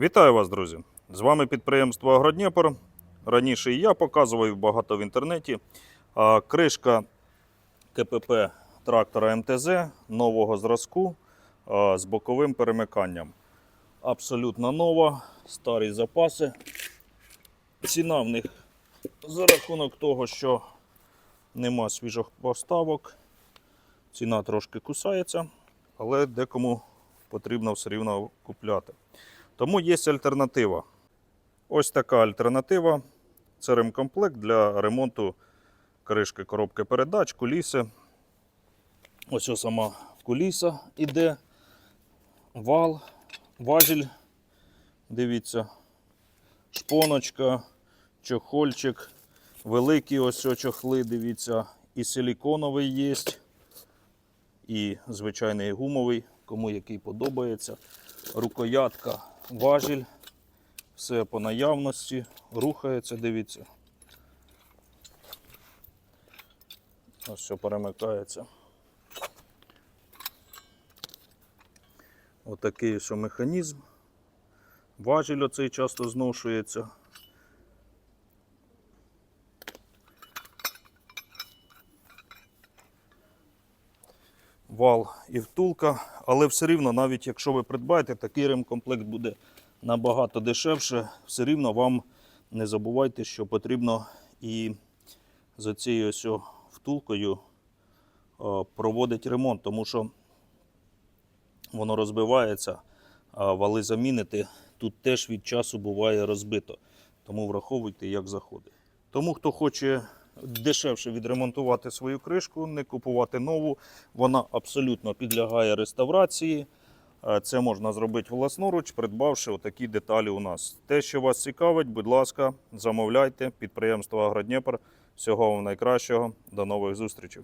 Вітаю вас, друзі! З вами підприємство Агродніпр. Раніше я показував багато в інтернеті. Кришка КПП трактора МТЗ нового зразку з боковим перемиканням. Абсолютно нова, старі запаси. Ціна в них за рахунок того, що нема свіжих поставок. Ціна трошки кусається, але декому потрібно все рівно купляти. Тому є альтернатива. Ось така альтернатива. Це ремкомплект для ремонту кришки коробки передач, куліси. Ось ось сама куліса іде. Вал, важіль. Дивіться, шпоночка, чохольчик, великі ось ось чохли, дивіться, і силіконовий є, і звичайний гумовий, кому який подобається. Рукоятка, важіль, все по наявності, рухається, дивіться. Ось все перемикається. Отакий що механізм. Важіль оцей часто зношується. Вал і втулка, але все рівно, навіть якщо ви придбаєте, такий ремкомплект буде набагато дешевше. Все рівно вам не забувайте, що потрібно і за цією ось втулкою е, проводити ремонт, тому що воно розбивається, а вали замінити тут теж від часу буває розбито. Тому враховуйте, як заходить. Тому хто хоче дешевше відремонтувати свою кришку, не купувати нову, вона абсолютно підлягає реставрації. Е, Це можна зробити власноруч, придбавши отакі деталі у нас. Те, що вас цікавить, будь ласка, замовляйте. Підприємство Агродніпр. Всього вам найкращого. До нових зустрічей.